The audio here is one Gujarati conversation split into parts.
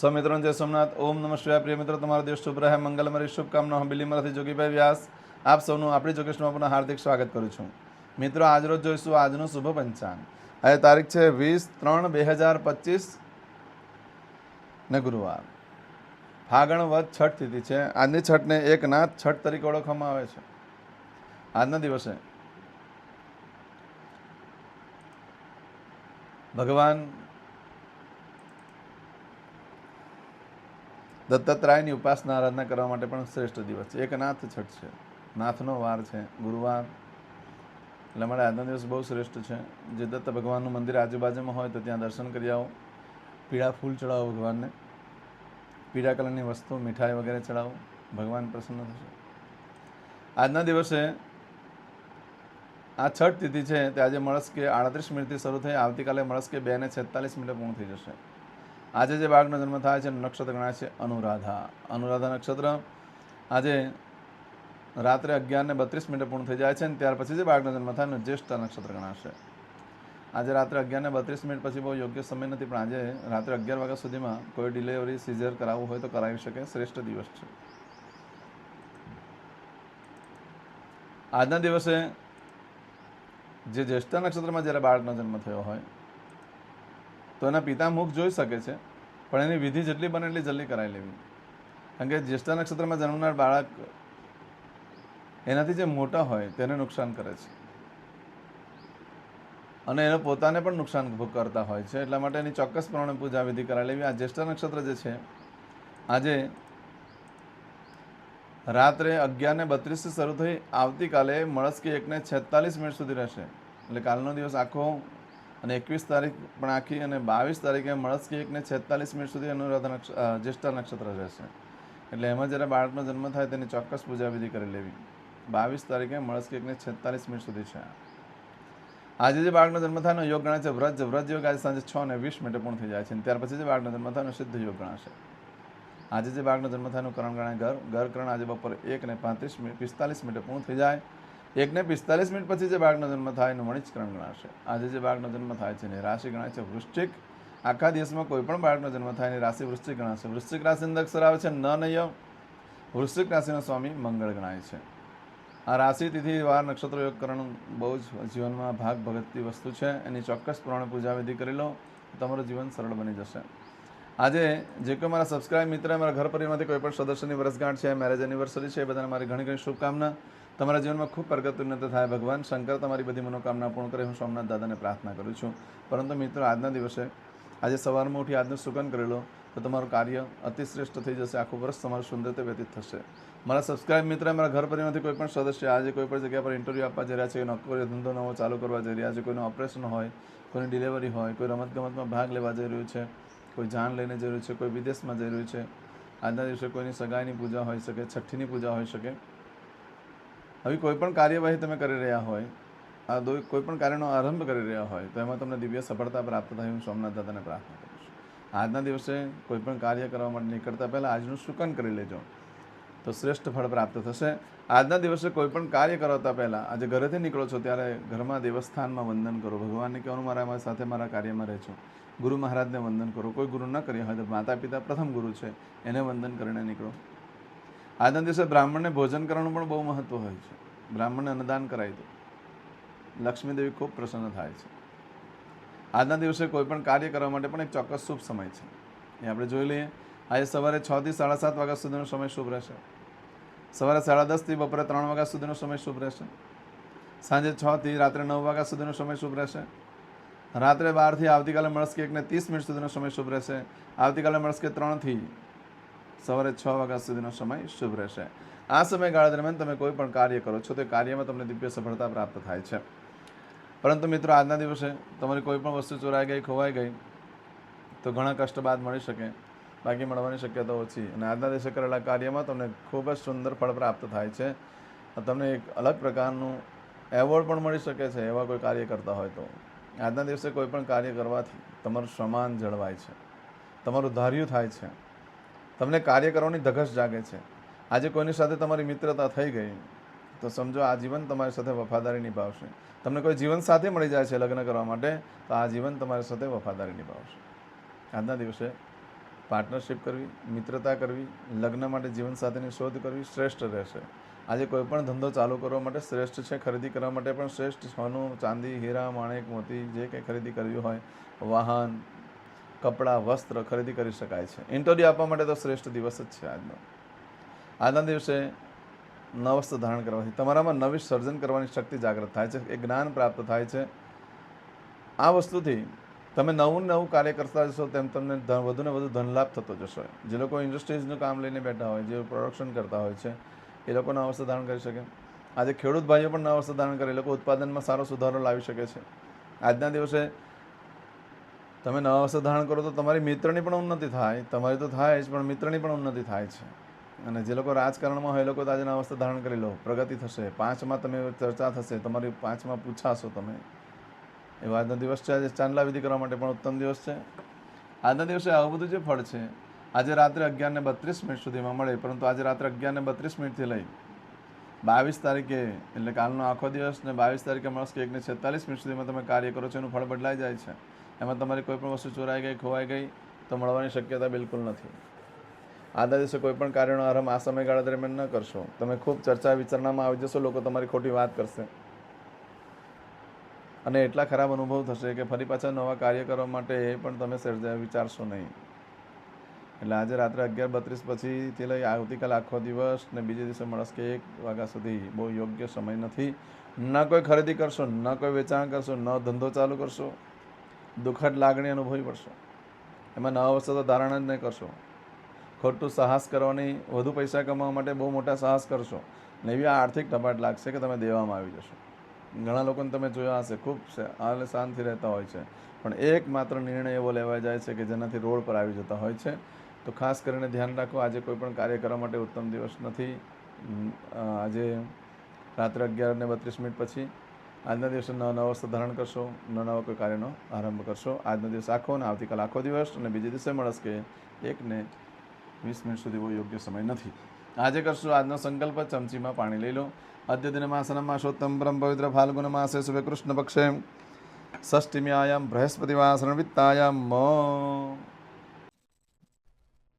સ્વમિત્રોન જય સોમનાથ, ઓમ નમ શિવાય. પ્રિય મિત્રો, તમારો દિવસ શુભ રહે. મંગલમરી શુભકામના. હું બિલીમરાથી જોગીભાઈ વ્યાસ. આપ સૌનું આપણી જોગેશમાં પણ હાર્દિક સ્વાગત કરું છું. મિત્રો આજરોજ જોઈશું આજનું શુભ પંચાંગ. આજે તારીખ છે વીસ ત્રણ બે હજાર પચીસ ને ગુરુવાર. ફાગણ વધ છઠ તિથિ છે. આજની છઠને એક નાથ છઠ તરીકે ઓળખવામાં આવે છે. આજના દિવસે ભગવાન દત્તાત્રાયની ઉપાસના આરાધના કરવા માટે પણ શ્રેષ્ઠ દિવસ છે. એક નાથ છઠ છે. નાથનો વાર છે. ગુરુવાર. એટલે મારે આજનો દિવસ બહુ શ્રેષ્ઠ છે. જે દત્ત ભગવાનનું મંદિર આજુબાજુમાં હોય તો ત્યાં દર્શન કરી આવો. પીળા ફૂલ ચડાવો ભગવાનને. પીળા કલરની વસ્તુ, મીઠાઈ વગેરે ચડાવો. ભગવાન પ્રસન્ન થશે. આજના દિવસે આ છઠ તિથિ છે તે આજે મળસ્કે આડત્રીસ મિનિટથી શરૂ થઈ આવતીકાલે મળસ્કે બે ને છેતાલીસ મિનિટે પૂર્ણ થઈ જશે. આજે જે બાળકનો જન્મ થાય છે, નક્ષત્ર ગણાય છે અનુરાધા. અનુરાધા નક્ષત્ર આજે રાત્રે અગિયારને બત્રીસ મિનિટે પૂર્ણ થઈ જાય છે અને ત્યાર પછી જે બાળકનો જન્મ થાય એનું જ્યેષ્ઠ નક્ષત્ર ગણાશે. આજે રાત્રે અગિયારને બત્રીસ મિનિટ પછી બહુ યોગ્ય સમય નથી, પણ આજે રાત્રે અગિયાર વાગ્યા સુધીમાં કોઈ ડિલિવરી સિઝર કરાવવું હોય તો કરાવી શકે. શ્રેષ્ઠ દિવસ છે. આજના દિવસે જે જ્યેષ્ઠ નક્ષત્રમાં જ્યારે બાળકનો જન્મ થયો હોય તો એના પિતા મુખ જોઈ શકે છે, પણ એની વિધિ જેટલી બને એટલી જલ્દી કરાવી લેવી. કારણ કે જ્યેષ્ઠ નક્ષત્રમાં જન્મનાર બાળક એનાથી જે મોટા હોય તેને નુકસાન કરે છે. અને એને પોતાને પણ નુકસાન કરતા હોય છે, એટલા માટે એની ચોક્કસ પ્રમાણે પૂજા વિધિ કરાવી લેવી. આ જ્યેષ્ઠ નક્ષત્ર જે છે, આજે રાત્રે અગિયાર ને બત્રીસથી શરૂ થઈ આવતીકાલે મળસ્કી એકને છેતાલીસ મિનિટ સુધી રહેશે. એટલે કાલનો દિવસ આખો અને એકવીસ તારીખ પણ આખી અને બાવીસ તારીખે મળસ્કી એકને છેતાલીસ મિનિટ સુધી અનુરાધા અ, નક્ષત્ર રહેશે. એટલે એમાં જ્યારે બાળકનો જન્મ થાય તેની ચોક્કસ પૂજા વિધિ કરી લેવી. બાવીસ તારીખે મળસ્કી એકને છેતાલીસ મિનિટ સુધી છે. આજે જે બાળકનો જન્મ થાય યોગ ગણાય વ્રજ વ્રજ યોગ આજે સાંજે છ ને વીસ મિનિટે પૂર્ણ થઈ જાય છે ત્યાર પછી જે બાળકનો જન્મ થાય સિદ્ધ યોગ ગણાશે. આજે જે બાળકનો જન્મ થયાનું કરણ ગણાય ઘર. ઘર કરણ આજે બપોરે એક ને પાંત્રીસ મિનિટ પિસ્તાલીસ મિનિટે પૂર્ણ થઈ જાય. એક ને પિસ્તાલીસ મિનિટ પછી જે બાળકનો જન્મ થાય એનું મણિજ કરણ ગણાશે. આજે જે બાળકનો જન્મ થાય છે એની રાશિ ગણાય છે વૃશ્ચિક. આખા દિવસમાં કોઈ પણ બાળકનો જન્મ થાય એની રાશિ વૃશ્ચિક ગણાશે. વૃશ્ચિક રાશિની અક્ષર આવે છે ન નય. વૃશ્ચિક રાશિનો સ્વામી મંગળ ગણાય છે. આ રાશિ, તિથિ, વાર, નક્ષત્ર યોગકરણ બહુ જ જીવનમાં ભાગ ભગતની વસ્તુ છે. એની ચોક્કસ પ્રમાણે પૂજા વિધિ કરી લો. તમારું જીવન સરળ બની જશે. આજે જે કોઈ મારા સબસ્ક્રાઇબ મિત્ર, મારા ઘર પરિવારમાંથી કોઈ પણ સદસ્યની વર્ષગાંઠ છે મેરેજ એનિવર્સરી છે બધાને મારી ઘણી ઘણી શુભકામના. તમારા જીવનમાં ખૂબ પ્રગત ઉન્નત થાય ભગવાન. શંકર, તમારી બધી મનોકામના પૂર્ણ કરે. હું સોમનાથ દાદાને પ્રાર્થના કરું છું. પરંતુ મિત્રો, આજના દિવસે આજે સવારમાં ઉઠી આજનું સુગન કરી લો, તો તમારું કાર્ય અતિશ્રેષ્ઠ થઈ જશે. આખું વર્ષ તમારું સુંદર રીતે વ્યતીત થશે. મારા સબસ્ક્રાઇબ મિત્ર, મારા ઘર પરિવારમાંથી કોઈ પણ સદસ્ય આજે કોઈ પણ જગ્યા પર ઇન્ટરવ્યૂ આપવા જઈ રહ્યા છે, નોકરી ધંધો નવો ચાલુ કરવા જઈ રહ્યા છે, કોઈનું ઓપરેશન હોય, કોઈની ડિલિવરી હોય, કોઈ રમતગમતમાં ભાગ લેવા જઈ રહ્યું છે કોઈ જાન લઈને જઈ રહ્યું છે, કોઈ વિદેશમાં જઈ રહ્યું છે. આજના દિવસે કોઈની સગાઈની પૂજા હોઈ શકે, છઠ્ઠીની પૂજા હોઈ શકે. આવી કોઈ પણ કાર્યવાહી તમે કરી રહ્યા હોય, આ દો કોઈ પણ કાર્યનો આરંભ કરી રહ્યા હોય, તો એમાં તમને દિવ્ય સફળતા પ્રાપ્ત થાય હું સોમનાથ દાદાને પ્રાર્થના કરું છું. આજના દિવસે કોઈ પણ કાર્ય કરવા માટે નીકળતા પહેલાં આજનું સુકન કરી લેજો, તો શ્રેષ્ઠ ફળ પ્રાપ્ત થશે. આજના દિવસે કોઈ પણ કાર્ય કરાવતા પહેલાં, આજે ઘરેથી નીકળો છો ત્યારે ઘરમાં દેવસ્થાનમાં વંદન કરો. ભગવાનને કહેવાનું મારા સાથે મારા કાર્યમાં રહેજો. ગુરુ મહારાજને વંદન કરો. કોઈ ગુરુ ન કર્યા હોય તો માતા પિતા પ્રથમ ગુરુ છે. એને વંદન કરીને નીકળો. આજના દિવસે બ્રાહ્મણને ભોજન કરવાનું પણ બહુ મહત્વ હોય છે. બ્રાહ્મણને અન્નદાન કરાવી દો લક્ષ્મીદેવી ખૂબ પ્રસન્ન થાય છે. આજના દિવસે કોઈ પણ કાર્ય કરવા માટે પણ એક ચોક્કસ શુભ સમય છે. એ આપણે જોઈ લઈએ. આજે સવારે છથી સાડા સાત વાગ્યા સુધીનો સમય શુભ રહેશે. સવારે સાડા દસથી બપોરે ત્રણ વાગ્યા સુધીનો સમય શુભ રહેશે. સાંજે છથી રાત્રે નવ વાગ્યા સુધીનો સમય શુભ રહેશે. રાત્રે બારથી આવતીકાલે મળસ્કે એકને ત્રીસ મિનિટ સુધીનો સમય શુભ રહેશે. આવતીકાલે મળસ્કે ત્રણથી સવારે છ વાગ્યા સુધીનો સમય શુભ રહેશે. આ સમયગાળા દરમિયાન તમે કોઈ પણ કાર્ય કરો છો, તે કાર્યમાં તમને દિવ્ય સફળતા પ્રાપ્ત થાય છે. પરંતુ મિત્રો, આજના દિવસે તમારી કોઈ પણ વસ્તુ ચોરાઈ ગઈ, ખોવાઈ ગઈ, તો ઘણા કષ્ટ બાદ મળી શકે. બાકી મળવાની શક્યતા ઓછી. અને આજના દિવસે કરેલા કાર્યમાં તમને ખૂબ જ સુંદર ફળ પ્રાપ્ત થાય છે. તમને એક અલગ પ્રકારનું એવોર્ડ પણ મળી શકે છે, એવા કોઈ કાર્ય કરતા હોય તો. આજના દિવસે કોઈ પણ કાર્ય કરવાથી તમારું સમાન જળવાય છે. તમારું ધાર્યું થાય છે. તમને કાર્ય કરવાની ધગશ જાગે છે. આજે કોઈની સાથે તમારી મિત્રતા થઈ ગઈ, તો સમજો આ જીવન તમારી સાથે વફાદારી નિભાવશે. તમને કોઈ જીવન સાથે મળી જાય છે લગ્ન કરવા માટે, તો આ જીવન તમારી સાથે વફાદારી નિભાવશે. આજના દિવસે પાર્ટનરશિપ કરવી, મિત્રતા કરવી, લગ્ન માટે જીવન સાથેની શોધ કરવી શ્રેષ્ઠ રહેશે. આજે કોઈ પણ ધંધો ચાલુ કરવા માટે શ્રેષ્ઠ છે, ખરીદી કરવા માટે પણ શ્રેષ્ઠ. સોનું, ચાંદી, હીરા, માણેક, મોતી, જે કંઈ ખરીદી કરવી હોય, વાહન, કપડાં, વસ્ત્ર ખરીદી કરી શકાય છે. ઇન્ટરવ્યૂ આપવા માટે તો શ્રેષ્ઠ દિવસ જ છે આજનો. આજના દિવસે નવસ્ત્ર ધારણ કરવાથી તમારામાં નવી સર્જન કરવાની શક્તિ જાગૃત થાય છે, એ જ્ઞાન પ્રાપ્ત થાય છે. આ વસ્તુથી તમે નવું નવું કાર્ય કરતા જશો તેમ તમને ધન વધુને વધુ ધનલાભ થતો જશે. જે લોકો ઇન્ડસ્ટ્રીઝનું કામ લઈને બેઠા હોય, જે પ્રોડક્શન કરતા હોય છે એ લોકો અવસ્થા ધારણ કરી શકે. આજે ખેડૂત ભાઈઓ પણ વસ્ત્ર ધારણ કરે, એ લોકો ઉત્પાદનમાં સારો સુધારો લાવી શકે છે. આજના દિવસે તમે નવા અવસ્થા ધારણ કરો તો તમારી મિત્રની પણ ઉન્નતિ થાય, તમારી તો થાય જ, પણ મિત્રની પણ ઉન્નતિ થાય છે. અને જે લોકો રાજકારણમાં હોય એ લોકો તો આજે વસ્ત્ર ધારણ કરી લો, પ્રગતિ થશે, પાંચમાં તમે ચર્ચા થશે, તમારી પાંચમાં પૂછાશો તમે. એવો આજનો દિવસ છે, આજે ચાંદલા વિધિ કરવા માટે પણ ઉત્તમ દિવસ છે. આજના દિવસે આવું બધું જે ફળ છે આજે રાત્રે અગિયારને બત્રીસ મિનિટ સુધીમાં મળે, પરંતુ આજે રાત્રે અગિયારને બત્રીસ મિનિટથી લઈ બાવીસ તારીખે, એટલે કાલનો આખો દિવસ ને બાવીસ તારીખે મળશે કે એકને છેતાલીસ મિનિટ સુધીમાં તમે કાર્ય કરો છો, એનું ફળ બદલાઈ જાય છે. એમાં તમારી કોઈ પણ વસ્તુ ચોરાઈ ગઈ, ખોવાઈ ગઈ, તો મળવાની શક્યતા બિલકુલ નથી. આદા દિવસે કોઈ પણ કાર્યનો આરંભ આ સમયગાળા દરમિયાન ન કરશો. તમે ખૂબ ચર્ચા વિચારણામાં આવી જશો, લોકો તમારી ખોટી વાત કરશે. અને એટલા ખરાબ અનુભવ થશે કે ફરી પાછા નવા કાર્ય કરવા માટે એ પણ તમે સર્જા વિચારશો નહીં. એટલે આજે રાત્રે અગિયાર બત્રીસ પછીથી લઈ આવતીકાલ આખો દિવસ ને બીજે દિવસે મળશે એક વાગ્યા સુધી બહુ યોગ્ય સમય નથી. ન કોઈ ખરીદી કરશો, ન કોઈ વેચાણ કરશો, ન ધંધો ચાલુ કરશો, દુઃખદ લાગણી અનુભવી પડશો. એમાં નવા વસ્તુ તો ધારણ જ નહીં કરશો. ખોટું સાહસ કરવાની, વધુ પૈસા કમાવા માટે બહુ મોટા સાહસ કરશો ને એવી આર્થિક ટપાટ લાગશે કે તમે દેવામાં આવી જશો. ઘણા લોકોને તમે જોયા હશે, ખૂબ હાલ શાંતિ રહેતા હોય છે. પણ એક માત્ર નિર્ણય એવો લેવાઈ જાય છે કે જેનાથી રોડ પર આવી જતા હોય છે. તો ખાસ કરીને ધ્યાન રાખો, આજે કોઈ પણ કાર્ય કરવા માટે ઉત્તમ દિવસ નથી. આજે રાત્રે અગિયાર ને બત્રીસ મિનિટ પછી આજના દિવસે નવા નવા વસ્ત્ર ધારણ કરશો, નવા નવા કોઈ કાર્યનો આરંભ કરશો. આજનો દિવસ આખો અને આવતીકાલ આખો દિવસ અને બીજે દિવસે મળશે કે એક ને વીસ મિનિટ સુધી બહુ યોગ્ય સમય નથી. આજે કરશું આજનો સંકલ્પ, ચમચીમાં પાણી લઈ લો. અદ્ય દિન માસનમ માસોત્તમ પરમ પવિત્ર ફાલ્ગુન માસે શુભે કૃષ્ણ પક્ષે. ષષ્ઠીમ્યાયામ બૃહસ્પતિવાસરણ વિત્તાયામ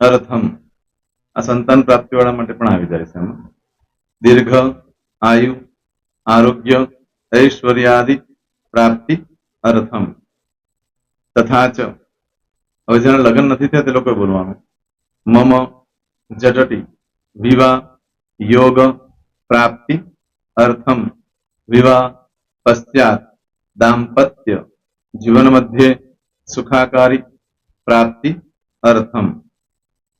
અર્થમ આ સંતાન પ્રાપ્તિ વાળા માટે પણ આવી જાય છે એમાં દીર્ઘ આયુ આરોગ્ય ઐશ્વર્યાદિ પ્રાપ્તિ અર્થમ તથા ચ હવે જેના લગ્ન નથી થયા તે લોકોએ બોલવાનું મમ જટટી વિવાહ યોગ પ્રાપ્તિ અર્થમ વિવાહ પશ્ચાત દાંપત્ય જીવન મધ્યે સુખાકારી પ્રાપ્તિ અર્થમ